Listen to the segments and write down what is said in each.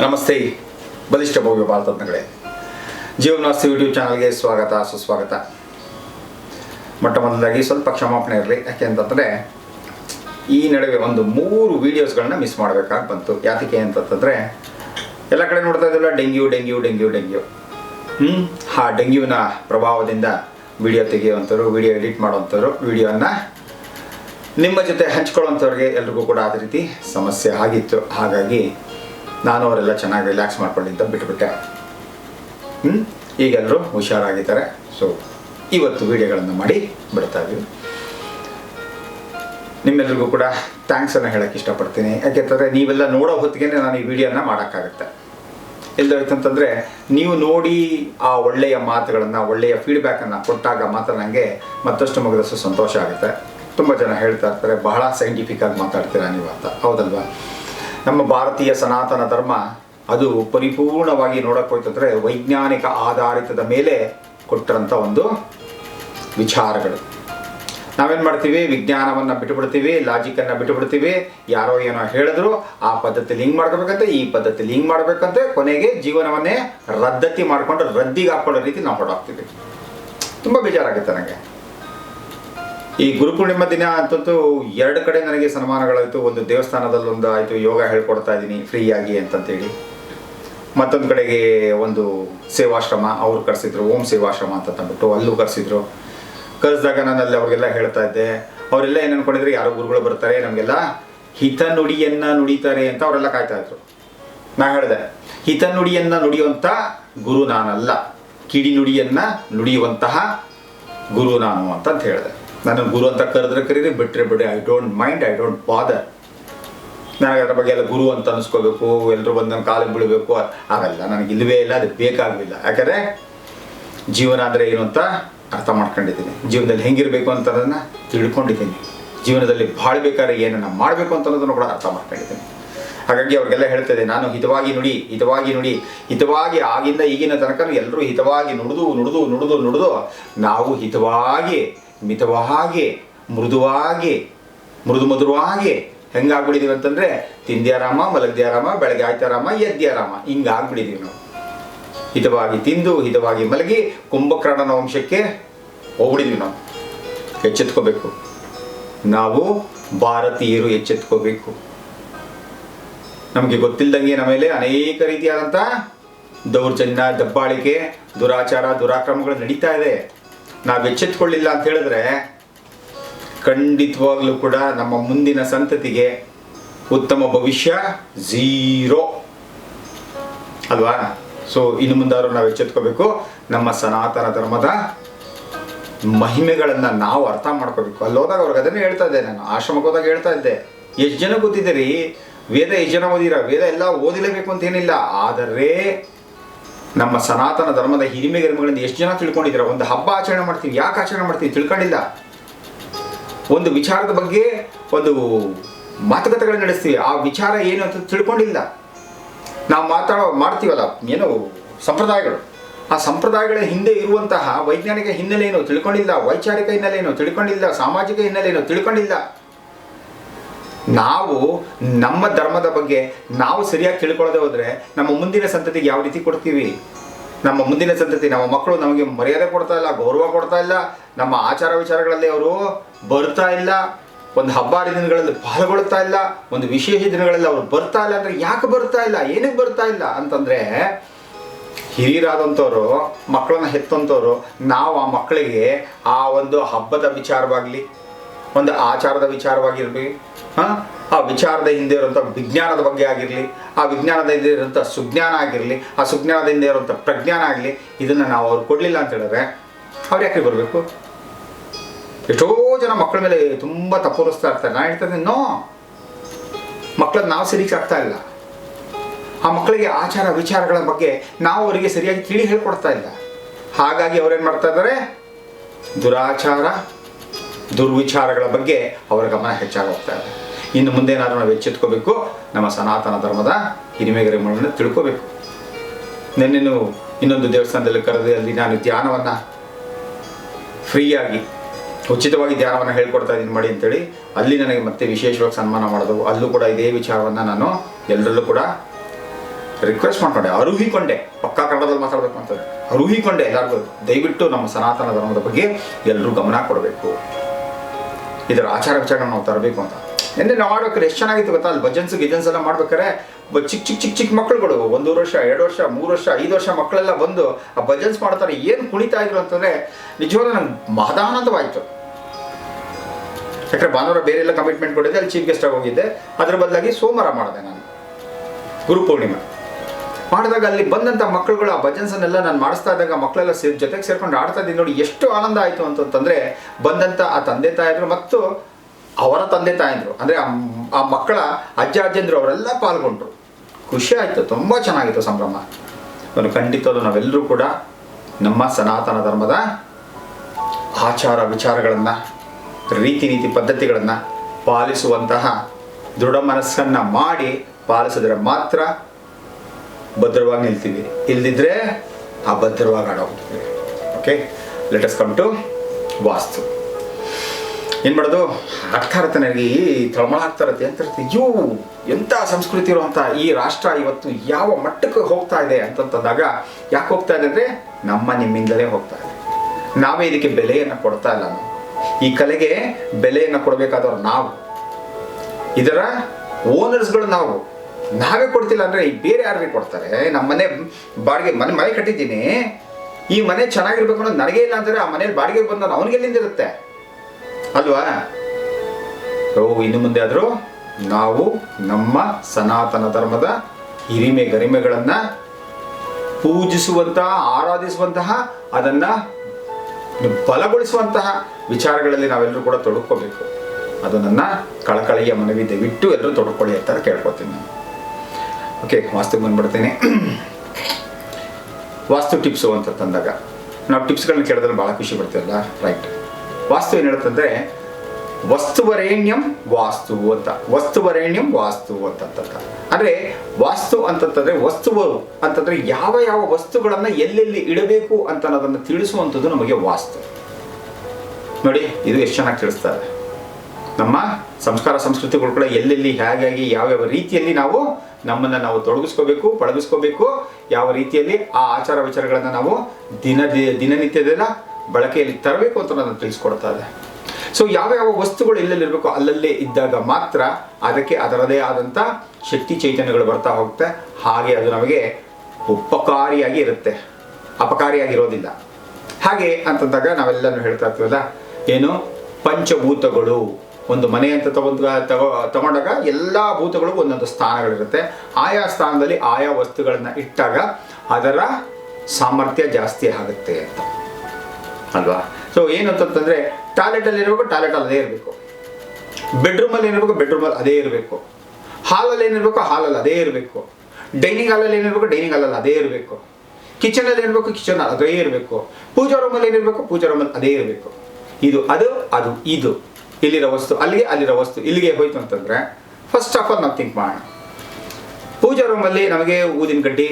ನಮಸ್ತೆ. ಬಲಿಷ್ಠ ಭವ್ಯ ಭಾರತಜ್ಞಗಳೇ ಜೀವನಾಸ್ತಿ ಯೂಟ್ಯೂಬ್ ಚಾನಲ್ಗೆ ಸ್ವಾಗತ, ಸುಸ್ವಾಗತ. ಮೊಟ್ಟ ಮೊದಲಾಗಿ ಸ್ವಲ್ಪ ಕ್ಷಮಾಪಣೆ ಇರಲಿ. ಯಾಕೆ ಅಂತಂದರೆ, ಈ ನಡುವೆ ಒಂದು ಮೂರು ವೀಡಿಯೋಸ್ಗಳನ್ನ ಮಿಸ್ ಮಾಡಬೇಕಾಗಿ ಬಂತು. ಯಾತಕ್ಕೆ ಅಂತಂತಂದರೆ, ಎಲ್ಲ ಕಡೆ ನೋಡ್ತಾ ಇದ್ದಿಲ್ಲ ಡೆಂಗ್ಯೂ ಡೆಂಗ್ಯೂ ಡೆಂಗ್ಯೂ ಡೆಂಗ್ಯೂ. ಹ್ಞೂ ಆ ಡೆಂಗ್ಯೂನ ಪ್ರಭಾವದಿಂದ ವಿಡಿಯೋ ತೆಗೆಯುವಂಥವ್ರು ವಿಡಿಯೋ ಎಡಿಟ್ ಮಾಡುವಂಥವ್ರು ವಿಡಿಯೋನ ನಿಮ್ಮ ಜೊತೆ ಹಂಚ್ಕೊಳ್ಳುವಂಥವ್ರಿಗೆ ಎಲ್ರಿಗೂ ಕೂಡ ಅದೇ ರೀತಿ ಸಮಸ್ಯೆ ಆಗಿತ್ತು. ಹಾಗಾಗಿ ನಾನು ಅವರೆಲ್ಲ ಚೆನ್ನಾಗಿ ರಿಲ್ಯಾಕ್ಸ್ ಮಾಡ್ಕೊಳ್ಳಿ ಅಂತ ಬಿಟ್ಬಿಟ್ಟೆ. ಹ್ಞೂ ಈಗೆಲ್ಲರೂ ಹುಷಾರಾಗಿದ್ದಾರೆ. ಸೊ ಇವತ್ತು ವಿಡಿಯೋಗಳನ್ನು ಮಾಡಿ ಬಿಡ್ತಾ ಇದ್ದೀವಿ ನಿಮ್ಮೆಲ್ರಿಗೂ ಕೂಡ ಥ್ಯಾಂಕ್ಸನ್ನು ಹೇಳೋಕ್ಕೆ ಇಷ್ಟಪಡ್ತೀನಿ. ಯಾಕೆಂತಂದರೆ ನೀವೆಲ್ಲ ನೋಡೋ ಹೊತ್ತಿಗೆ ನಾನು ಈ ವಿಡಿಯೋನ ಮಾಡೋಕ್ಕಾಗತ್ತೆ. ಇಲ್ಲದಂತಂದರೆ ನೀವು ನೋಡಿ ಆ ಒಳ್ಳೆಯ ಮಾತುಗಳನ್ನು, ಒಳ್ಳೆಯ ಫೀಡ್ಬ್ಯಾಕನ್ನು ಕೊಟ್ಟಾಗ ಮಾತ್ರ ನನಗೆ ಮತ್ತಷ್ಟು ಮುಗಿದಷ್ಟು ಸಂತೋಷ ಆಗುತ್ತೆ. ತುಂಬ ಜನ ಹೇಳ್ತಾ ಇರ್ತಾರೆ, ಬಹಳ ಸೈಂಟಿಫಿಕ್ ಆಗಿ ಮಾತಾಡ್ತೀರಾ ನೀವು ಅಂತ. ಹೌದಲ್ವಾ? ನಮ್ಮ ಭಾರತೀಯ ಸನಾತನ ಧರ್ಮ ಅದು ಪರಿಪೂರ್ಣವಾಗಿ ನೋಡಕ್ಕೆ ಹೋಯ್ತಂದ್ರೆ ವೈಜ್ಞಾನಿಕ ಆಧಾರಿತದ ಮೇಲೆ ಕೊಟ್ಟರಂಥ ಒಂದು ವಿಚಾರಗಳು. ನಾವೇನು ಮಾಡ್ತೀವಿ? ವಿಜ್ಞಾನವನ್ನು ಬಿಟ್ಟುಬಿಡ್ತೀವಿ ಲಾಜಿಕನ್ನು ಬಿಟ್ಟುಬಿಡ್ತೀವಿ. ಯಾರೋ ಏನೋ ಹೇಳಿದ್ರು, ಆ ಪದ್ಧತಿಲಿ ಹಿಂಗೆ ಮಾಡ್ಕೋಬೇಕಂತೆ, ಈ ಪದ್ಧತಿಲಿ ಹಿಂಗೆ ಮಾಡ್ಬೇಕಂತೆ, ಕೊನೆಗೆ ಜೀವನವನ್ನೇ ರದ್ದತಿ ಮಾಡ್ಕೊಂಡು ರದ್ದಿಗೆ ಹಾಕೊಳ್ಳೋ ರೀತಿ ನಾವು ಹೊರಡಾಗ್ತೀವಿ ತುಂಬ ಬೇಜಾರಾಗುತ್ತೆ ನನಗೆ. ಈ ಗುರುಪೂರ್ಣಿಮಾ ದಿನ ಅಂತಂತೂ ಎರಡು ಕಡೆ ನನಗೆ ಸನ್ಮಾನಗಳಾಯಿತು. ಒಂದು ದೇವಸ್ಥಾನದಲ್ಲಿ ಒಂದು ಆಯಿತು ಯೋಗ ಹೇಳ್ಕೊಡ್ತಾ ಇದ್ದೀನಿ ಫ್ರೀಯಾಗಿ ಅಂತಂತೇಳಿ. ಮತ್ತೊಂದು ಕಡೆಗೆ ಒಂದು ಸೇವಾಶ್ರಮ. ಅವ್ರು ಕರೆಸಿದ್ರು. ಓಂ ಸೇವಾಶ್ರಮ ಅಂತ ತಂದ್ಬಿಟ್ಟು ಅಲ್ಲೂ ಕರೆಸಿದ್ರು. ಕರೆಸಿದಾಗ ನಾನು ಅಲ್ಲಿ ಅವ್ರಿಗೆಲ್ಲ ಹೇಳ್ತಾ ಇದ್ದೆ. ಅವರೆಲ್ಲ ಏನು ಅನ್ಕೊಂಡಿದ್ರೆ? ಯಾರೋ ಗುರುಗಳು ಬರ್ತಾರೆ. ನಮಗೆಲ್ಲ ಹಿತ ನುಡಿಯನ್ನ ನುಡಿತಾರೆ ಅಂತ ಅವರೆಲ್ಲ ಕಾಯ್ತಾ ಇದ್ರು. ನಾ ಹೇಳಿದೆ, ಹಿತ ನುಡಿಯನ್ನ ನುಡಿಯುವಂಥ ಗುರು ನಾನಲ್ಲ. ಕಿಡಿ ನುಡಿಯನ್ನ ನುಡಿಯುವಂತಹ ಗುರು ನಾನು ಅಂತ ಹೇಳಿದೆ. ನಾನು ಗುರು ಅಂತ ಕರೆದ್ರೆ ಕರೀರಿ ಬಿಟ್ಟರೆ ಬಿಡಿ. I don't mind I don't bother ನನಗೆ ಅದರ ಬಗ್ಗೆ ಎಲ್ಲ ಗುರು ಅಂತ ಅನಿಸ್ಕೋಬೇಕು ಎಲ್ಲರೂ ಬಂದು ನನ್ನ ಕಾಲಿಗೆ ಬೀಳಬೇಕು. ಆಗಲ್ಲ ನನಗೆ ಇಲ್ಲವೇ ಇಲ್ಲ, ಅದು ಬೇಕಾಗಲಿಲ್ಲ. ಯಾಕಂದರೆ ಜೀವನ ಅಂದರೆ ಏನು ಅಂತ ಅರ್ಥ ಮಾಡ್ಕೊಂಡಿದ್ದೀನಿ. ಜೀವನದಲ್ಲಿ ಹೆಂಗಿರಬೇಕು ಅಂತ ಅದನ್ನು ತಿಳ್ಕೊಂಡಿದ್ದೀನಿ. ಜೀವನದಲ್ಲಿ ಬಾಳ್ಬೇಕಾದ್ರೆ ಏನನ್ನು ಮಾಡಬೇಕು ಅಂತ ಅನ್ನೋದನ್ನು ಕೂಡ ಅರ್ಥ ಮಾಡ್ಕೊಂಡಿದ್ದೀನಿ. ಹಾಗಾಗಿ ಅವ್ರಿಗೆಲ್ಲ ಹೇಳ್ತದೆ ನಾನು ಹಿತವಾಗಿ ನುಡಿ ಹಿತವಾಗಿ ನುಡಿ, ಹಿತವಾಗಿ ಆಗಿಂದ ಈಗಿನ ತನಕ ಎಲ್ಲರೂ ಹಿತವಾಗಿ ನುಡಿದು ನುಡಿದು ನುಡಿದು ನುಡಿದು ನಾವು ಹಿತವಾಗಿ ಮಿತವಾಗಿ, ಮೃದುವಾಗಿ ಮೃದು ಮಧುರವಾಗಿ ಹೆಂಗಾಗ್ಬಿಟ್ಟಿದೀವಿ ಅಂತಂದ್ರೆ, ತಿಂದ್ಯಾರಾಮ, ಮಲಗ್ದ್ಯಾರಾಮ, ಬೆಳಗ್ಗೆ ಆಯ್ತಾರಾಮ, ಎದ್ದ್ಯಾರಾಮ, ಹಿಂಗಾಗ್ಬಿಟ್ಟಿದೀವಿ ನಾವು. ಹಿತವಾಗಿ ತಿಂದು, ಹಿತವಾಗಿ ಮಲಗಿ ಕುಂಭಕರ್ಣನ ವಂಶಕ್ಕೆ ಹೋಗ್ಬಿಡಿದ್ವಿ ನಾವು. ಎಚ್ಚೆತ್ಕೋಬೇಕು. ನಾವು ಭಾರತೀಯರು ಎಚ್ಚೆತ್ಕೋಬೇಕು. ನಮಗೆ ಗೊತ್ತಿಲ್ಲದಂಗೆ ನಮ್ಮ ಮೇಲೆ ಅನೇಕ ರೀತಿಯಾದಂಥ ದೌರ್ಜನ್ಯ, ದಬ್ಬಾಳಿಕೆ, ದುರಾಚಾರ, ದುರಾಕ್ರಮಗಳು ನಡೀತಾ ಇದೆ. ನಾವು ಎಚ್ಚೆತ್ಕೊಳ್ಳಿಲ್ಲ ಅಂತ ಹೇಳಿದ್ರೆ ಖಂಡಿತವಾಗ್ಲೂ ಕೂಡ ನಮ್ಮ ಮುಂದಿನ ಸಂತತಿಗೆ ಉತ್ತಮ ಭವಿಷ್ಯ ಝೀರೋ. ಅಲ್ವಾ? ಸೊ ಇನ್ನು ಮುಂದಾದ್ರೂ ನಾವು ಎಚ್ಚೆತ್ಕೋಬೇಕು. ನಮ್ಮ ಸನಾತನ ಧರ್ಮದ ಮಹಿಮೆಗಳನ್ನು ನಾವು ಅರ್ಥ ಮಾಡ್ಕೋಬೇಕು. ಅಲ್ಲಿ ಹೋದಾಗ ಅವ್ರಿಗೆ ಅದನ್ನೇ ಹೇಳ್ತಾ ಇದ್ದೆ ನಾನು. ಆಶ್ರಮಕ್ಕೆ ಹೋದಾಗ ಹೇಳ್ತಾ ಇದ್ದೆ. ಎಷ್ಟು ಜನ ಗೊತ್ತಿದ್ದೀರಿ? ವೇದ ಎಷ್ಟು ಜನ ಓದಿರ? ವೇದ ಎಲ್ಲ ಓದಿಲೇಬೇಕು ಅಂತ ಏನಿಲ್ಲ. ಆದರೆ ನಮ್ಮ ಸನಾತನ ಧರ್ಮದ ಹಿರಿಮೆ ಎಷ್ಟು ಜನ ತಿಳ್ಕೊಂಡಿದ್ದೀರ? ಒಂದು ಹಬ್ಬ ಆಚರಣೆ ಮಾಡ್ತೀವಿ. ಯಾಕೆ ಆಚರಣೆ ಮಾಡ್ತೀವಿ ತಿಳ್ಕೊಂಡಿಲ್ಲ. ಒಂದು ವಿಚಾರದ ಬಗ್ಗೆ ಒಂದು ಮಾತುಕತೆಗಳನ್ನ ನಡೆಸ್ತೀವಿ. ಆ ವಿಚಾರ ಏನು ಅಂತ ತಿಳ್ಕೊಂಡಿಲ್ಲ. ನಾವು ಮಾತಾಡೋ, ಮಾಡ್ತೀವಲ್ಲ, ಏನು ಸಂಪ್ರದಾಯಗಳು. ಆ ಸಂಪ್ರದಾಯಗಳ ಹಿಂದೆ ಇರುವಂತಹ ವೈಜ್ಞಾನಿಕ ಹಿನ್ನೆಲೆ ಏನು ತಿಳ್ಕೊಂಡಿಲ್ಲ, ವೈಚಾರಿಕ ಹಿನ್ನೆಲೆ ಏನು ತಿಳ್ಕೊಂಡಿಲ್ಲ, ಸಾಮಾಜಿಕ ಹಿನ್ನೆಲೆ ಏನು ತಿಳ್ಕೊಂಡಿಲ್ಲ. ನಾವು ನಮ್ಮ ಧರ್ಮದ ಬಗ್ಗೆ ನಾವು ಸರಿಯಾಗಿ ತಿಳ್ಕೊಳ್ಳದೆ ಹೋದರೆ ನಮ್ಮ ಮುಂದಿನ ಸಂತತಿಗೆ ಯಾವ ರೀತಿ ಕೊಡ್ತೀವಿ? ನಮ್ಮ ಮುಂದಿನ ಸಂತತಿ ನಮ್ಮ ಮಕ್ಕಳು ನಮಗೆ ಮರ್ಯಾದೆ ಕೊಡ್ತಾ ಇಲ್ಲ, ಗೌರವ ಕೊಡ್ತಾ ಇಲ್ಲ, ನಮ್ಮ ಆಚಾರ ವಿಚಾರಗಳಲ್ಲಿ ಅವರು ಬರ್ತಾ ಇಲ್ಲ, ಒಂದು ಹಬ್ಬ ಹರಿದಿನಗಳಲ್ಲಿ ಪಾಲ್ಗೊಳ್ತಾ ಇಲ್ಲ, ಒಂದು ವಿಶೇಷ ದಿನಗಳಲ್ಲಿ ಅವರು ಬರ್ತಾ ಇಲ್ಲ ಅಂದರೆ ಯಾಕೆ ಬರ್ತಾ ಇಲ್ಲ, ಏನಕ್ಕೆ ಬರ್ತಾ ಇಲ್ಲ ಅಂತಂದರೆ ಹಿರಿಯರಾದಂಥವ್ರು, ಮಕ್ಕಳನ್ನ ಹೆತ್ತಂಥವ್ರು, ನಾವು ಆ ಮಕ್ಕಳಿಗೆ ಆ ಒಂದು ಹಬ್ಬದ ವಿಚಾರವಾಗಲಿ ಒಂದು ಆಚಾರದ ವಿಚಾರವಾಗಿರಲಿ, ಹಾಂ? ಆ ವಿಚಾರದ ಹಿಂದೆ ಇರುವಂಥ ವಿಜ್ಞಾನದ ಬಗ್ಗೆ ಆಗಿರಲಿ, ಆ ವಿಜ್ಞಾನದ ಹಿಂದೆ ಇರುವಂಥ ಸುಜ್ಞಾನ ಆಗಿರಲಿ, ಆ ಸುಜ್ಞಾನದ ಹಿಂದೆ ಇರುವಂಥ ಪ್ರಜ್ಞಾನ ಆಗಲಿ ಇದನ್ನು ನಾವು ಅವ್ರು ಕೊಡಲಿಲ್ಲ ಅಂತ ಹೇಳಿದ್ರೆ ಅವ್ರು ಯಾಕೆ ಬರಬೇಕು? ಎಷ್ಟೋ ಜನ ಮಕ್ಕಳ ಮೇಲೆ ತುಂಬ ತಪ್ಪೋರಿಸ್ತಾ ಇರ್ತಾರೆ ನಾನು ಹೇಳ್ತಾ ನೋ ಮಕ್ಕಳನ್ನ ನಾವು ಸರಿಗೆ ಆಗ್ತಾ ಇಲ್ಲ. ಆ ಮಕ್ಕಳಿಗೆ ಆಚಾರ ವಿಚಾರಗಳ ಬಗ್ಗೆ ನಾವು ಅವರಿಗೆ ಸರಿಯಾಗಿ ತಿಳಿ ಹೇಳ್ಕೊಡ್ತಾ ಇಲ್ಲ. ಹಾಗಾಗಿ ಅವ್ರೇನು ಮಾಡ್ತಾ ಇದ್ದಾರೆ? ದುರಾಚಾರ ದುರ್ವಿಚಾರಗಳ ಬಗ್ಗೆ ಅವರ ಗಮನ ಹೆಚ್ಚಾಗಿ ಹೋಗ್ತಾ ಇದೆ. ಇನ್ನು ಮುಂದೆ ಏನಾದರೂ ನಾವು ಎಚ್ಚೆತ್ಕೋಬೇಕು, ನಮ್ಮ ಸನಾತನ ಧರ್ಮದ ಹಿರಿಮೆಗರಿಮೆಗಳನ್ನು ತಿಳ್ಕೋಬೇಕು. ನಿನ್ನೆನು ಇನ್ನೊಂದು ದೇವಸ್ಥಾನದಲ್ಲಿ ಕರೆದು, ಅಲ್ಲಿ ನಾನು ಧ್ಯಾನವನ್ನು ಫ್ರೀಯಾಗಿ, ಉಚಿತವಾಗಿ ಧ್ಯಾನವನ್ನು ಹೇಳ್ಕೊಡ್ತಾ ಇದ್ದೀನಿ ಮಾಡಿ ಅಂತೇಳಿ, ಅಲ್ಲಿ ನನಗೆ ಮತ್ತೆ ವಿಶೇಷವಾಗಿ ಸನ್ಮಾನ ಮಾಡೋದು ಅಲ್ಲೂ ಕೂಡ ಇದೇ ವಿಚಾರವನ್ನು ನಾನು ಎಲ್ಲರಲ್ಲೂ ಕೂಡ ರಿಕ್ವೆಸ್ಟ್ ಮಾಡಿಕೊಂಡೆ. ಅರುಹಿಕೊಂಡೆ. ಪಕ್ಕಾ ಕನ್ನಡದಲ್ಲಿ ಮಾತಾಡಬೇಕು ಅಂತ ಅರುಹಿಕೊಂಡೆ. ಎಲ್ಲರಿಗೂ ದಯವಿಟ್ಟು ನಮ್ಮ ಸನಾತನ ಧರ್ಮದ ಬಗ್ಗೆ ಎಲ್ಲರೂ ಗಮನ ಕೊಡಬೇಕು. ಇದರ ಆಚಾರ ವಿಚಾರ ನಾವು ತರಬೇಕು ಅಂತ. ಎಂದ್ರೆ ನಾವು ಆಡೋಕೆ ಎಷ್ಟು ಚೆನ್ನಾಗಿತ್ತು ಗೊತ್ತಾ? ಅಲ್ಲಿ ಭಜನ್ಸ್, ಗಿಜನ್ಸ್ ಎಲ್ಲ ಮಾಡ್ಬೇಕಾರೆ ಚಿಕ್ಕ ಚಿಕ್ಕ ಚಿಕ್ಕ ಚಿಕ್ಕ ಮಕ್ಕಳುಗಳು ಒಂದೂವರೆ ವರ್ಷ, ಎರಡು ವರ್ಷ, ಮೂರು ವರ್ಷ, ಐದು ವರ್ಷ ಮಕ್ಕಳೆಲ್ಲ ಬಂದು ಆ ಭಜನ್ಸ್ ಮಾಡ್ತಾರೆ. ಏನು ಕುಣಿತಾ ಇದ್ರು ಅಂತಂದ್ರೆ ನಿಜವಾಗ್ಲೂ ನಂಗೆ ಮಹದಾನಂದವಾಯ್ತು. ಯಾಕಂದ್ರೆ ಭಾನುವಾರ ಬೇರೆ ಎಲ್ಲ ಕಮಿಟ್ಮೆಂಟ್ ಕೊಟ್ಟಿದ್ದೆ, ಅಲ್ಲಿ ಚೀಫ್ ಗೆಸ್ಟ್ ಆಗಿ ಹೋಗಿದ್ದೆ. ಅದ್ರ ಬದಲಾಗಿ ಸೋಮವಾರ ಮಾಡಿದೆ ನಾನು. ಗುರು ಪೂರ್ಣಿಮೆ. ಮಾಡಿದಾಗ ಅಲ್ಲಿ ಬಂದಂಥ ಮಕ್ಕಳುಗಳು ಆ ಭಜನ್ಸನ್ನೆಲ್ಲ ನಾನು ಮಾಡಿಸ್ತಾ ಇದ್ದಾಗ ಮಕ್ಕಳೆಲ್ಲ ಸೇರ್, ಜೊತೆಗೆ ಸೇರ್ಕೊಂಡು ಆಡ್ತಾ ಇದ್ದೀನಿ ನೋಡಿ ಎಷ್ಟು ಆನಂದ ಆಯಿತು ಅಂತಂತಂದರೆ ಬಂದಂಥ ಆ ತಂದೆ ತಾಯಿದ್ರು ಮತ್ತು ಅವರ ತಂದೆ ತಾಯಂದ್ರು. ಅಂದರೆ ಆ ಮಕ್ಕಳ ಅಜ್ಜ ಅಜ್ಜಂದ್ರು ಅವರೆಲ್ಲ ಪಾಲ್ಗೊಂಡ್ರು. ಖುಷಿ ಆಯಿತು, ತುಂಬ ಚೆನ್ನಾಗಿತ್ತು ಸಂಭ್ರಮ. ಒಂದು ಖಂಡಿತವಾಗ್ಲೂ ನಾವೆಲ್ಲರೂ ಕೂಡ ನಮ್ಮ ಸನಾತನ ಧರ್ಮದ ಆಚಾರ ವಿಚಾರಗಳನ್ನು, ರೀತಿ ನೀತಿ ಪದ್ಧತಿಗಳನ್ನು ಪಾಲಿಸುವಂತಹ ದೃಢ ಮನಸ್ಸನ್ನು ಮಾಡಿ ಪಾಲಿಸಿದ್ರೆ ಮಾತ್ರ ಭದ್ರವಾಗಿ ನಿಲ್ತೀವಿ. ಇಲ್ದಿದ್ರೆ ಅಭದ್ರವಾಗಿ ಆಡೋಗ್ತೀವಿ. Okay let's come to vastu. ಏನು ಮಾಡೋದು? ಆಗ್ತಾ ಇರತ್ತೆ ನನಗೆ ಈ ತಳಮಳ ಆಗ್ತಾ ಇರತ್ತೆ ಅಂತ ಇರುತ್ತೆ? ಅಯ್ಯೋ ಎಂಥ ಸಂಸ್ಕೃತಿ ಇರುವಂಥ ಈ ರಾಷ್ಟ್ರ ಇವತ್ತು ಯಾವ ಮಟ್ಟಕ್ಕೆ ಹೋಗ್ತಾ ಇದೆ ಅಂತಂತಂದಾಗ ಯಾಕೆ ಹೋಗ್ತಾ ಇದೆ ಅಂದರೆ ನಮ್ಮ ನಿಮ್ಮಿಂದಲೇ ಹೋಗ್ತಾ ಇದೆ. ನಾವೇ ಇದಕ್ಕೆ ಬೆಲೆಯನ್ನು ಕೊಡ್ತಾ ಇಲ್ಲ ನಾವು. ಈ ಕಲೆಗೆ ಬೆಲೆಯನ್ನು ಕೊಡಬೇಕಾದವ್ರು ನಾವು. ಇದರ ಓನರ್ಸ್ಗಳು ನಾವು. ನಾವೇ ಕೊಡ್ತಿಲ್ಲ ಅಂದ್ರೆ ಈ ಬೇರೆ ಯಾರಿಗೆ ಕೊಡ್ತಾರೆ? ನಮ್ಮ ಮನೆ ಬಾಡಿಗೆ ಮನೆ ಮನೆ ಕಟ್ಟಿದ್ದೀನಿ. ಈ ಮನೆ ಚೆನ್ನಾಗಿರ್ಬೇಕು ಅನ್ನೋದು ನನಗೆ ಇಲ್ಲ ಅಂದ್ರೆ ಆ ಮನೇಲಿ ಬಾಡಿಗೆ ಬಂದ ಅವನಿಗೆ ಎಲ್ಲಿಂದಿರುತ್ತೆ? ಅಲ್ವಾ? ಓ, ಇನ್ನು ಮುಂದೆ ಆದರೂ ನಾವು ನಮ್ಮ ಸನಾತನ ಧರ್ಮದ ಹಿರಿಮೆ ಗರಿಮೆಗಳನ್ನು ಪೂಜಿಸುವಂತಹ, ಆರಾಧಿಸುವಂತಹ, ಅದನ್ನ ಬಲಗೊಳಿಸುವಂತಹ ವಿಚಾರಗಳಲ್ಲಿ ನಾವೆಲ್ಲರೂ ಕೂಡ ತೊಡಕೋಬೇಕು. ಅದು ನನ್ನ ಕಳಕಳಿಯ ಮನವಿ, ದಯವಿಟ್ಟು ಎಲ್ಲರೂ ತೊಡ್ಕೊಳ್ಳಿ ಅಂತ ಕೇಳ್ಕೊತೀನಿ ಓಕೆ ವಾಸ್ತು ಬಂದ್ಬಿಡ್ತೀನಿ. ವಾಸ್ತು ಟಿಪ್ಸು ಅಂತ ತಂದಾಗ. ನಾವು ಟಿಪ್ಸ್ಗಳನ್ನ ಕೇಳಿದ್ರೆ ಭಾಳ ಖುಷಿ ಪಡ್ತೀವಲ್ಲ? ರೈಟ್ ವಾಸ್ತು ಏನು ಹೇಳುತ್ತಂದ್ರೆ ವಸ್ತುವರೇಣ್ಯಂ ವಾಸ್ತು ಅಂತ. ವಸ್ತುವರೇಣ್ಯಂ ವಾಸ್ತು ಅಂತ ಅಂದ್ರೆ, ವಾಸ್ತು ಅಂತಂತಂದ್ರೆ ವಸ್ತುವರು ಅಂತಂದ್ರೆ ಯಾವ ಯಾವ ವಸ್ತುಗಳನ್ನ ಎಲ್ಲೆಲ್ಲಿ ಇಡಬೇಕು ಅಂತ ಅನ್ನೋದನ್ನ ತಿಳಿಸುವಂಥದ್ದು ನಮಗೆ ವಾಸ್ತು. ನೋಡಿ, ಇದು ಎಷ್ಟು ಚೆನ್ನಾಗಿ ತಿಳಿಸ್ತಾರೆ. ನಮ್ಮ ಸಂಸ್ಕಾರ ಸಂಸ್ಕೃತಿಗಳು ಕೂಡ ಎಲ್ಲೆಲ್ಲಿ ಹೇಗಾಗಿ ಯಾವ್ಯಾವ ರೀತಿಯಲ್ಲಿ ನಾವು ನಮ್ಮನ್ನು ನಾವು ತೊಡಗಿಸ್ಕೋಬೇಕು, ಪಳಗಿಸ್ಕೋಬೇಕು, ಯಾವ ರೀತಿಯಲ್ಲಿ ಆ ಆಚಾರ ವಿಚಾರಗಳನ್ನು ನಾವು ದಿನ ದಿನನಿತ್ಯದ ಬಳಕೆಯಲ್ಲಿ ತರಬೇಕು ಅಂತ ನಾನು ತಿಳಿಸ್ಕೊಡ್ತಾ ಇದೆ ಸೊ ಯಾವ ಯಾವ ವಸ್ತುಗಳು ಎಲ್ಲೆಲ್ಲಿರಬೇಕು ಅಲ್ಲಲ್ಲೇ ಇದ್ದಾಗ ಮಾತ್ರ ಅದಕ್ಕೆ ಅದರದೇ ಆದಂಥ ಶಕ್ತಿ ಚೈತನ್ಯಗಳು ಬರ್ತಾ ಹೋಗುತ್ತೆ. ಹಾಗೆ ಅದು ನಮಗೆ ಉಪಕಾರಿಯಾಗಿ ಇರುತ್ತೆ. ಅಪಕಾರಿಯಾಗಿರೋದಿಲ್ಲ ಹಾಗೆ ಅಂತಂದಾಗ ನಾವೆಲ್ಲನೂ ಹೇಳ್ತಾ ಇರ್ತೀವಲ್ಲ, ಏನು ಪಂಚಭೂತಗಳು. ಒಂದು ಮನೆ ಅಂತ ತಗೊಂಡ, ತಗೋ, ತಗೊಂಡಾಗ ಎಲ್ಲ ಭೂತಗಳಿಗೂ ಒಂದೊಂದು ಸ್ಥಾನಗಳಿರುತ್ತೆ. ಆಯಾ ಸ್ಥಾನದಲ್ಲಿ ಆಯಾ ವಸ್ತುಗಳನ್ನ ಇಟ್ಟಾಗ ಅದರ ಸಾಮರ್ಥ್ಯ ಜಾಸ್ತಿ ಆಗುತ್ತೆ ಅಂತ. ಅಲ್ವಾ? ಸೊ ಏನು ಅಂತಂತಂದ್ರೆ ಟಾಯ್ಲೆಟಲ್ಲಿ ಇರಬೇಕು, ಟಾಯ್ಲೆಟ್ ಅದೇ ಇರಬೇಕು. ಬೆಡ್ರೂಮಲ್ಲಿ ಏನಿರಬೇಕು ಬೆಡ್ರೂಮಲ್ಲಿ ಅದೇ ಇರಬೇಕು. ಹಾಲಲ್ಲಿ ಏನಿರಬೇಕು ಹಾಲಲ್ಲಿ ಅದೇ ಇರಬೇಕು. ಡೈನಿಂಗ್ ಹಾಲಲ್ಲಿ ಏನಿರಬೇಕು ಡೈನಿಂಗ್ ಹಾಲಲ್ಲಿ ಅದೇ ಇರಬೇಕು. ಕಿಚನಲ್ಲಿ ಏನಿರಬೇಕು ಕಿಚನ್ ಅದೇ ಇರಬೇಕು. ಪೂಜಾ ರೂಮಲ್ಲಿ ಏನಿರಬೇಕು, ಪೂಜಾ ರೂಮಲ್ಲಿ ಅದೇ ಇರಬೇಕು. ಇದು ಅದು ಅದು, ಇದು. ಇಲ್ಲಿರೋ ವಸ್ತು, ಅಲ್ಲಿಗೆ ಅಲ್ಲಿರೋ ವಸ್ತು, ಇಲ್ಲಿಗೆ ಹೋಯ್ತು ಅಂತಂದ್ರೆ ಫಸ್ಟ್ ಆಫ್ ಆಲ್ ನಾವು ಥಿಂಕ್ ಮಾಡೋಣ. ಪೂಜಾ ರೂಮಲ್ಲಿ ನಮಗೆ ಊದಿನ ಗಡ್ಡಿ,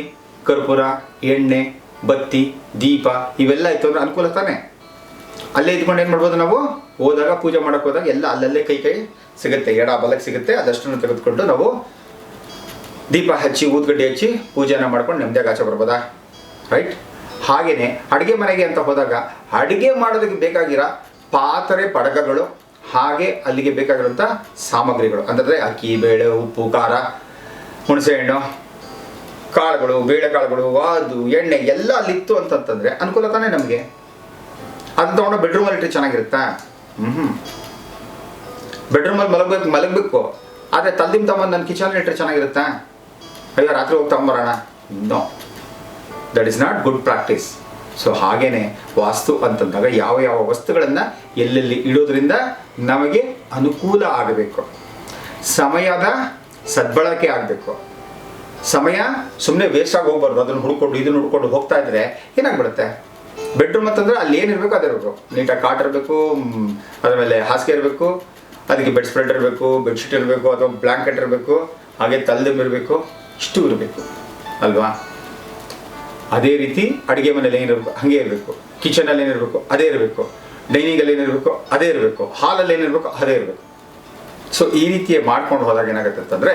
ಕರ್ಪೂರ, ಎಣ್ಣೆ, ಬತ್ತಿ, ದೀಪ, ಇವೆಲ್ಲ ಇತ್ತು ಅಂದ್ರೆ ಅನುಕೂಲ ತಾನೆ? ಅಲ್ಲೇ ಇದ್ಕೊಂಡು ಏನು ಮಾಡ್ಬೋದು ನಾವು? ಹೋದಾಗ ಪೂಜೆ ಮಾಡಕ್ಕೆ ಹೋದಾಗ ಎಲ್ಲ ಅಲ್ಲಲ್ಲೇ ಕೈ ಕೈ ಸಿಗುತ್ತೆ, ಎಡ ಬಲಕ್ಕೆ ಸಿಗುತ್ತೆ, ಅದಷ್ಟನ್ನು ತೆಗೆದುಕೊಂಡು ನಾವು ದೀಪ ಹಚ್ಚಿ ಊದ್ಗಡ್ಡೆ ಹಚ್ಚಿ ಪೂಜೆನ ಮಾಡ್ಕೊಂಡು ನೆಮ್ಮದಿಯಾಗಿ ಆಚೆ ಬರ್ಬೋದಾ? ರೈಟ್ ಹಾಗೆಯೇ ಅಡುಗೆ ಮನೆಗೆ ಅಂತ ಹೋದಾಗ ಅಡುಗೆ ಮಾಡೋದಕ್ಕೆ ಬೇಕಾಗಿರೋ ಪಾತ್ರೆ, ಪಡಗಗಳು ಹಾಗೆ ಅಲ್ಲಿಗೆ ಬೇಕಾಗಿರುವಂಥ ಸಾಮಗ್ರಿಗಳು. ಅಂದರೆ ಅಕ್ಕಿ, ಬೇಳೆ, ಉಪ್ಪು, ಖಾರ ಹುಣಸೆಹಣ್ಣು ಕಾಳುಗಳು ಬೇಳೆಕಾಳುಗಳು ಅದು ಎಣ್ಣೆ ಎಲ್ಲ ಅಲ್ಲಿತ್ತು ಅಂತಂತಂದರೆ ಅನುಕೂಲ ತಾನೇ ನಮಗೆ? ಅದನ್ನ ತೊಗೊಂಡು ಬೆಡ್ರೂಮಲ್ಲಿ ಇಟ್ಟರೆ ಚೆನ್ನಾಗಿರುತ್ತಾ? ಹ್ಞೂ ಬೆಡ್ರೂಮಲ್ಲಿ ಮಲಗಬೇಕು ಮಲಗಬೇಕು. ಆದರೆ ತಲ್ದಿಮ್ ತಮ್ಮ ನನ್ನ ಕಿಚನಲ್ಲಿ ಇಟ್ಟರೆ ಚೆನ್ನಾಗಿರುತ್ತಾ? ಅಯ್ಯೋ, ರಾತ್ರಿ ಹೋಗಿ ತಗೊಂಬರೋಣ no that is not good practice so ಹಾಗೇನೆ ವಾಸ್ತು ಅಂತಂದಾಗ ಯಾವ ಯಾವ ವಸ್ತುಗಳನ್ನು ಎಲ್ಲೆಲ್ಲಿ ಇಡೋದ್ರಿಂದ ನಮಗೆ ಅನುಕೂಲ ಆಗಬೇಕು. ಸಮಯದ ಸದ್ಬಳಕೆ ಆಗಬೇಕು. ಸಮಯ ಸುಮ್ಮನೆ ವೇಸ್ಟ್ ಆಗಿ ಹೋಗ್ಬಾರ್ದು. ಅದನ್ನು ಹುಡ್ಕೊಂಡು, ಇದನ್ನು ಹುಡ್ಕೊಂಡು ಹೋಗ್ತಾ ಇದ್ರೆ ಏನಾಗ್ಬಿಡುತ್ತೆ? ಬೆಡ್ರೂಮ್ ಅಂತಂದ್ರೆ ಅಲ್ಲಿ ಏನಿರಬೇಕು ಇರಬೇಕು ನೀಟಾಗಿ ಕಾಟ್ ಇರಬೇಕು ಅದ್ರ ಮೇಲೆ ಹಾಸಿಗೆ ಇರಬೇಕು, ಅದಕ್ಕೆ ಬೆಡ್ ಸ್ಪ್ರೆಡ್ ಇರಬೇಕು ಬೆಡ್ಶೀಟ್ ಇರಬೇಕು, ಅಥವಾ ಬ್ಲ್ಯಾಂಕೆಟ್ ಇರಬೇಕು, ಹಾಗೆ ತಲ್ದಮ್ ಇರಬೇಕು, ಇಷ್ಟು ಇರಬೇಕು. ಅಲ್ವಾ? ಅದೇ ರೀತಿ ಅಡುಗೆ ಮನೇಲಿ ಏನಿರಬೇಕು ಹಾಗೆ ಇರಬೇಕು. ಕಿಚನಲ್ಲಿ ಏನಿರಬೇಕು ಅದೇ ಇರಬೇಕು. ಡೈನಿಂಗಲ್ಲಿ ಏನಿರಬೇಕು ಅದೇ ಇರಬೇಕು, ಹಾಲಲ್ಲಿ ಏನಿರಬೇಕು ಅದೇ ಇರಬೇಕು. ಸೊ ಈ ರೀತಿ ಮಾಡ್ಕೊಂಡು ಹೋದಾಗ ಏನಾಗುತ್ತೆ ಅಂತಂದರೆ,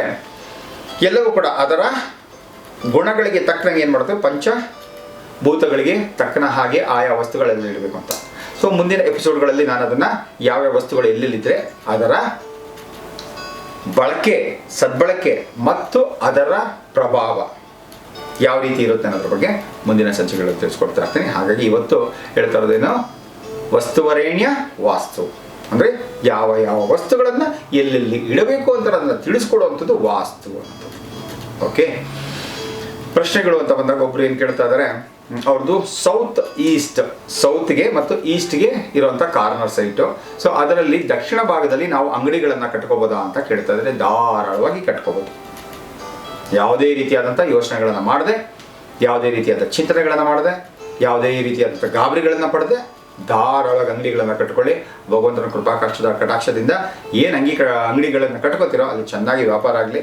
ಎಲ್ಲವೂ ಕೂಡ ಅದರ ಗುಣಗಳಿಗೆ ತಕ್ಕನಂಗೆ ಏನು ಮಾಡ್ತೇವೆ ಪಂಚ ಭೂತಗಳಿಗೆ ತಕ್ಕನ ಹಾಗೆ ಆಯಾ ವಸ್ತುಗಳಲ್ಲಿ ಇಡಬೇಕು ಅಂತ. ಸೊ ಮುಂದಿನ ಎಪಿಸೋಡ್ಗಳಲ್ಲಿ ನಾನು ಅದನ್ನು ಯಾವ್ಯಾವ ವಸ್ತುಗಳು ಎಲ್ಲೆಲ್ಲಿದ್ದರೆ ಅದರ ಬಳಕೆ, ಸದ್ಬಳಕೆ ಮತ್ತು ಅದರ ಪ್ರಭಾವ ಯಾವ ರೀತಿ ಇರುತ್ತೆ ಅನ್ನೋದ್ರ ಬಗ್ಗೆ ಮುಂದಿನ ಸಂಚಿಕೆಗಳಲ್ಲಿ ತಿಳಿಸ್ಕೊಡ್ತಾ ಇರ್ತೀನಿ. ಹಾಗಾಗಿ ಇವತ್ತು ಹೇಳ್ತಾ ಇರೋದೇನು? ವಸ್ತುವರೇಣ್ಯ ವಾಸ್ತು. ಅಂದರೆ ಯಾವ ಯಾವ ವಸ್ತುಗಳನ್ನು ಎಲ್ಲೆಲ್ಲಿ ಇಡಬೇಕು ಅಂತ ಅದನ್ನು ತಿಳಿಸ್ಕೊಡುವಂಥದ್ದು ವಾಸ್ತು ಅಂತ. ಓಕೆ ಪ್ರಶ್ನೆಗಳು ಅಂತ ಬಂದಾಗ ಒಬ್ರು ಏನು ಕೇಳ್ತಾ ಇದ್ದಾರೆ ಅವ್ರದ್ದು ಸೌತ್ ಈಸ್ಟ್, ಸೌತ್ಗೆ ಮತ್ತು ಈಸ್ಟ್ಗೆ ಇರುವಂಥ ಕಾರ್ನರ್ ಸೈಟು. ಸೊ ಅದರಲ್ಲಿ ದಕ್ಷಿಣ ಭಾಗದಲ್ಲಿ ನಾವು ಅಂಗಡಿಗಳನ್ನು ಕಟ್ಕೋಬೋದಾ ಅಂತ ಕೇಳ್ತಾ ಇದ್ದಾರೆ ಧಾರಾಳವಾಗಿ ಕಟ್ಕೋಬೋದು. ಯಾವುದೇ ರೀತಿಯಾದಂಥ ಯೋಚನೆಗಳನ್ನು ಮಾಡದೆ, ಯಾವುದೇ ರೀತಿಯಾದ ಚಿಂತನೆಗಳನ್ನು ಮಾಡದೆ, ಯಾವುದೇ ರೀತಿಯಾದಂಥ ಗಾಬರಿಗಳನ್ನು ಪಡೆದೆ ಧಾರಾಳವಾಗಿ ಅಂಗಡಿಗಳನ್ನು ಕಟ್ಕೊಳ್ಳಿ. ಭಗವಂತನ ಕೃಪಾಕಕ್ಷದ ಕಟಾಕ್ಷದಿಂದ ಏನು ಅಂಗಿ ಅಂಗಡಿಗಳನ್ನು ಕಟ್ಕೋತಿರೋ ಅಲ್ಲಿ ಚೆನ್ನಾಗಿ ವ್ಯಾಪಾರ ಆಗಲಿ.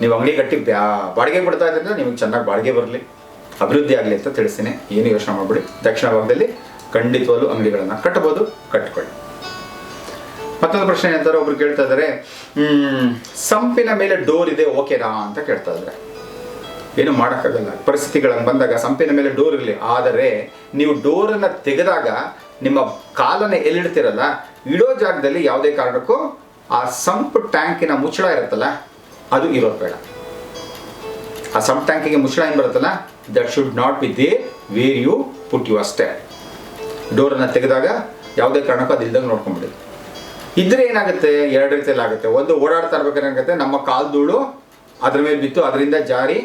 ನೀವು ಅಂಗಡಿ ಕಟ್ಟಿ ಬ್ಯಾ, ಬಾಡಿಗೆ ಬಿಡ್ತಾ ಇದ್ರಿಂದ ನಿಮಗೆ ಚೆನ್ನಾಗಿ ಬಾಡಿಗೆ ಬರಲಿ. ಅಭಿವೃದ್ಧಿ ಆಗಲಿ ಅಂತ ತಿಳಿಸ್ತೀನಿ. ಏನು ಯೋಚನೆ ಮಾಡಬೇಡಿ. ದಕ್ಷಿಣ ಭಾಗದಲ್ಲಿ ಖಂಡಿತವಾಗ್ಲೂ ಅಂಗಡಿಗಳನ್ನು ಕಟ್ಟಬೋದು ಕಟ್ಕೊಳ್ಳಿ. ಮತ್ತೊಂದು ಪ್ರಶ್ನೆ ಏನಂತಾರೆ, ಒಬ್ರು ಕೇಳ್ತಾ ಇದ್ದಾರೆ ಸಂಪಿನ ಮೇಲೆ ಡೋರ್ ಇದೆ, ಓಕೆನಾ? ಅಂತ ಕೇಳ್ತಾ ಇದ್ದಾರೆ ಏನು ಮಾಡೋಕ್ಕಾಗಲ್ಲ. ಪರಿಸ್ಥಿತಿಗಳನ್ನು ಬಂದಾಗ ಸಂಪಿನ ಮೇಲೆ ಡೋರ್ ಇರಲಿ. ಆದರೆ ನೀವು ಡೋರನ್ನು ತೆಗೆದಾಗ ನಿಮ್ಮ ಕಾಲನ್ನು ಎಲ್ಲಿಡ್ತಿರಲ್ಲ, ಇಡೋ ಜಾಗದಲ್ಲಿ ಯಾವುದೇ ಕಾರಣಕ್ಕೂ ಆ ಸಂಪ್ ಟ್ಯಾಂಕಿನ ಮುಚ್ಚಳ ಇರುತ್ತಲ್ಲ, ಅದು ಇರೋದು ಬೇಡ. ಆ ಸಂಪ್ ಟ್ಯಾಂಕಿಗೆ ಮುಚ್ಚಳ ಏನು ಬರುತ್ತಲ್ಲ that should not be there where you put you ಅಷ್ಟೇ ಡೋರನ್ನು ತೆಗೆದಾಗ ಯಾವುದೇ ಕಾರಣಕ್ಕೂ ಅದು ಇಲ್ದಂಗೆ ನೋಡ್ಕೊಂಬಿಡಿ ಇದ್ರೆ ಏನಾಗುತ್ತೆ, ಎರಡು ರೀತಿಯಲ್ಲಿ ಆಗುತ್ತೆ. ಒಂದು ಓಡಾಡ್ತಾ ಇರ್ಬೇಕಾದ್ರೆ ಏನಾಗುತ್ತೆ, ನಮ್ಮ ಕಾಲ್ ಧೂಳು ಅದ್ರ ಮೇಲೆ ಬಿತ್ತು, ಅದರಿಂದ ಜಾರಿ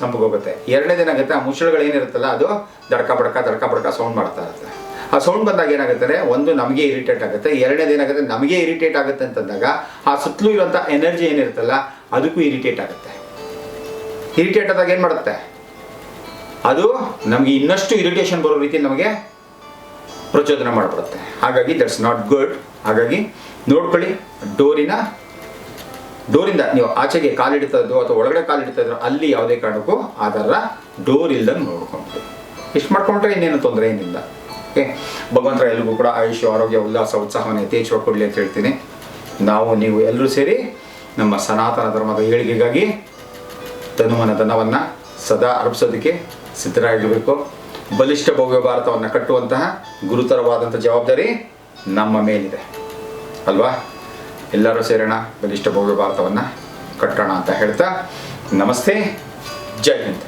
ಸಂಪಗೋಗುತ್ತೆ ಎರಡನೇದೇನಾಗುತ್ತೆ ಆ ಮುಚ್ಚಳಗಳು ಏನಿರುತ್ತಲ್ಲ, ಅದು ದಡ್ಕ ಬಡ್ಕ ದಡ್ಕ ಬಡ್ಕ ಸೌಂಡ್ ಮಾಡ್ತಾ ಇರುತ್ತೆ. ಆ ಸೌಂಡ್ ಬಂದಾಗ ಏನಾಗುತ್ತೆ ಒಂದು ನಮಗೆ ಇರಿಟೇಟ್ ಆಗುತ್ತೆ, ಎರಡನೇದು ಏನಾಗುತ್ತೆ ನಮಗೆ ಇರಿಟೇಟ್ ಆಗುತ್ತೆ ಅಂತಂದಾಗ ಆ ಸುತ್ತಲೂ ಇರುವಂಥ ಎನರ್ಜಿ ಏನಿರುತ್ತಲ್ಲ ಅದಕ್ಕೂ ಇರಿಟೇಟ್ ಆಗುತ್ತೆ. ಇರಿಟೇಟ್ ಆದಾಗ ಏನು ಮಾಡುತ್ತೆ? ಅದು ನಮಗೆ ಇನ್ನಷ್ಟು ಇರಿಟೇಷನ್ ಬರೋ ರೀತಿ ನಮಗೆ ಪ್ರಚೋದನೆ ಮಾಡಿಬಿಡುತ್ತೆ. ಹಾಗಾಗಿ ದಟ್ಸ್ ನಾಟ್ ಗುಡ್ ಹಾಗಾಗಿ ನೋಡ್ಕೊಳ್ಳಿ, ಡೋರಿನ, ಡೋರಿಂದ ನೀವು ಆಚೆಗೆ ಕಾಲಿಡ್ತಾ ಇದ್ರು ಅಥವಾ ಒಳಗಡೆ ಕಾಲಿಡ್ತಾ ಇದ್ರು ಅಲ್ಲಿ ಯಾವುದೇ ಕಾರಣಕ್ಕೂ ಅದರ ಡೋರ್ ಇಲ್ದಂಗೆ ನೋಡ್ಕೊಂಡು ಇಷ್ಟು ಮಾಡ್ಕೊಂಡ್ರೆ ಇನ್ನೇನು ತೊಂದರೆ ಏನಿಲ್ಲ. ಓಕೆ ಭಗವಂತರ ಎಲ್ರಿಗೂ ಕೂಡ ಆಯುಷ್, ಆರೋಗ್ಯ, ಉಲ್ಲಾಸ, ಉತ್ಸಾಹವನ್ನು ಯಥೇಚ್ಛವಾಗಿ ಕೊಡಲಿ ಅಂತ ಹೇಳ್ತೀನಿ. ನಾವು, ನೀವು ಎಲ್ಲರೂ ಸೇರಿ ನಮ್ಮ ಸನಾತನ ಧರ್ಮದ ಏಳಿಗೆಗಾಗಿ ತನುವನ ಧನವನ್ನು ಸದಾ ಅರ್ಪಿಸೋದಕ್ಕೆ ಸಿದ್ಧರಾಗಿರಬೇಕು. ಬಲಿಷ್ಠ ಭವ್ಯ ಭಾರತವನ್ನು ಕಟ್ಟುವಂತಹ ಗುರುತರವಾದಂಥ ಜವಾಬ್ದಾರಿ ನಮ್ಮ ಮೇಲಿದೆ. ಅಲ್ವಾ? ಎಲ್ಲರೂ ಸೇರೋಣ, ಬಲಿಷ್ಠ ಭವ್ಯ ಭಾರತವನ್ನು ಕಟ್ಟೋಣ ಅಂತ ಹೇಳ್ತಾ ನಮಸ್ತೆ. ಜೈ ಹಿಂದ್.